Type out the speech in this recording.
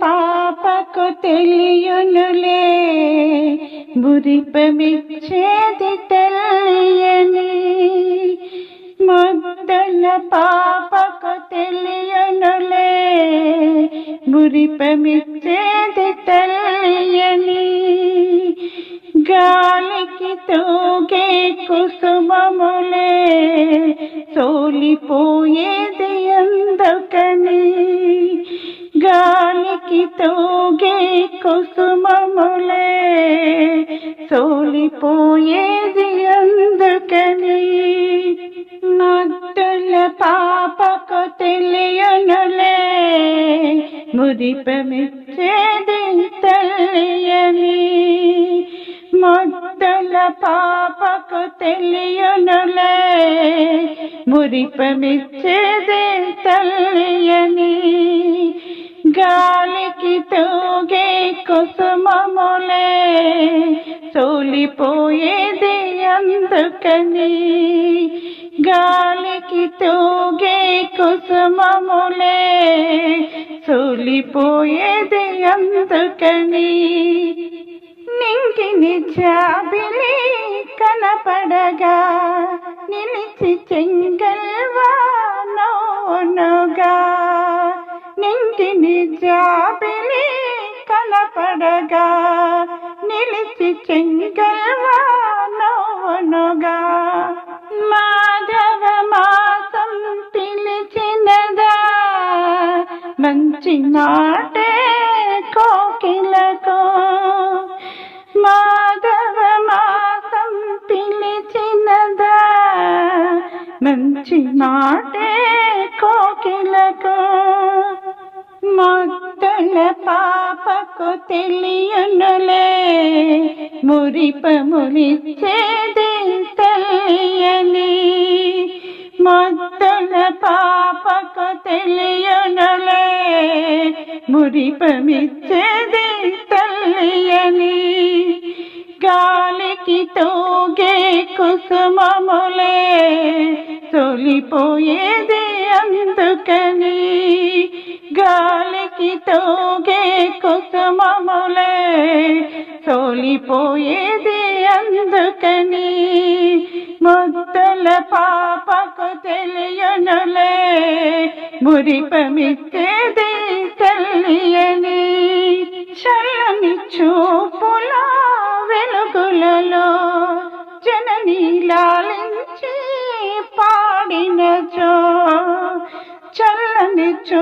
పాపకు తెలియనులే బురిపమిచ్చేది తెలియని ముద్దల పాపకు తెలియనులే బురిపమిచ్చేది తెలియని గాలికి తూగే కుసుమములే సోలిపోయేది అందుకని కుసుమములే సోలిపోయేది అందుకని నద్దుల పాపకు తెలియనులే ముదిపమిచ్చేది తెలియని ముద్దుల పాపకు తెలియనులే మురిపమిచ్చేది తెలియని గాలికి తూగే కుసుమములే సోలిపోయేది అందుకని గాలికి తూగే కుసుమములే సోలిపోయేది అందుకని నింగిని జాబిలి కనపడగా నిలిచి చెంగల్వా నోనుగా నింగిని జాబిలి కనపడగా నిలిచి చెంగల్వానోనుగా మాధవ మాసం పిలిచినదా మంచి నాటే కోకిలకు. మాధవ మాసం పిలిచినదా మంచి నాటే కోకిలకు. మొత్తల పాపకు తెలియనులే మురిపములిచ్చేది తెలియని మొత్తల పాపకు తెలియనులే మురిపమిచ్చేది తెలియని గాలికి తోగే కుసుమములే తొలిపోయేది అందుకని గాలికి తోగే కుసుమములే తోలిపోయేది అందుకని ముద్దల పాపకు తెలియనులే మురిపమిచ్చేది తెలియని చల్లని చూపుల వెలుగులలో జనని లాలించి పాడినచో చల్లని చూ